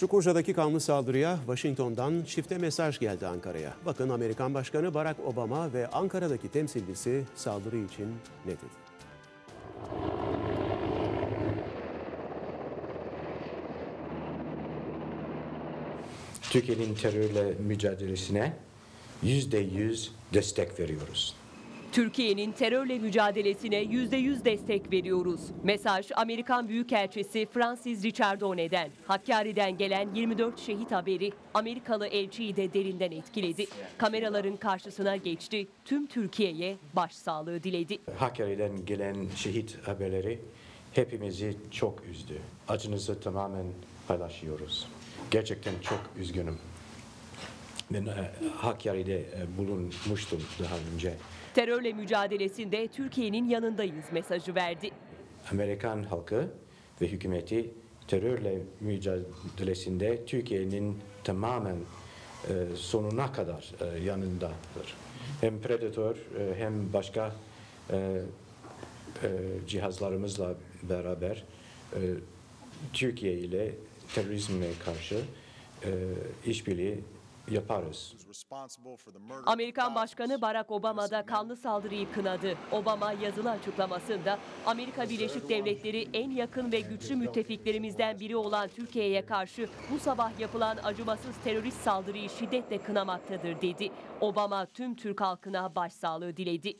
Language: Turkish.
Çukurca'daki kanlı saldırıya Washington'dan çifte mesaj geldi Ankara'ya. Bakın Amerikan Başkanı Barack Obama ve Ankara'daki temsilcisi saldırı için ne dedi? Türkiye'nin terörle mücadelesine yüzde yüz destek veriyoruz. Türkiye'nin terörle mücadelesine %100 destek veriyoruz. Mesaj Amerikan Büyükelçisi Francis Richardone'den. Hakkari'den gelen 24 şehit haberi Amerikalı elçiyi de derinden etkiledi. Kameraların karşısına geçti. Tüm Türkiye'ye başsağlığı diledi. Hakkari'den gelen şehit haberleri hepimizi çok üzdü. Acınızı tamamen paylaşıyoruz. Gerçekten çok üzgünüm. Ben e, Hakkari'de bulunmuştum daha önce. Terörle mücadelesinde Türkiye'nin yanındayız mesajı verdi. Amerikan halkı ve hükümeti terörle mücadelesinde Türkiye'nin tamamen e, sonuna kadar e, yanındadır. Hem Predator e, hem başka cihazlarımızla beraber Türkiye ile terörizme karşı işbirliği yaparız. Amerikan Başkanı Barack Obama da kanlı saldırıyı kınadı. Obama yazılı açıklamasında Amerika Birleşik Devletleri en yakın ve güçlü müttefiklerimizden biri olan Türkiye'ye karşı bu sabah yapılan acımasız terörist saldırıyı şiddetle kınamaktadır dedi. Obama tüm Türk halkına başsağlığı diledi.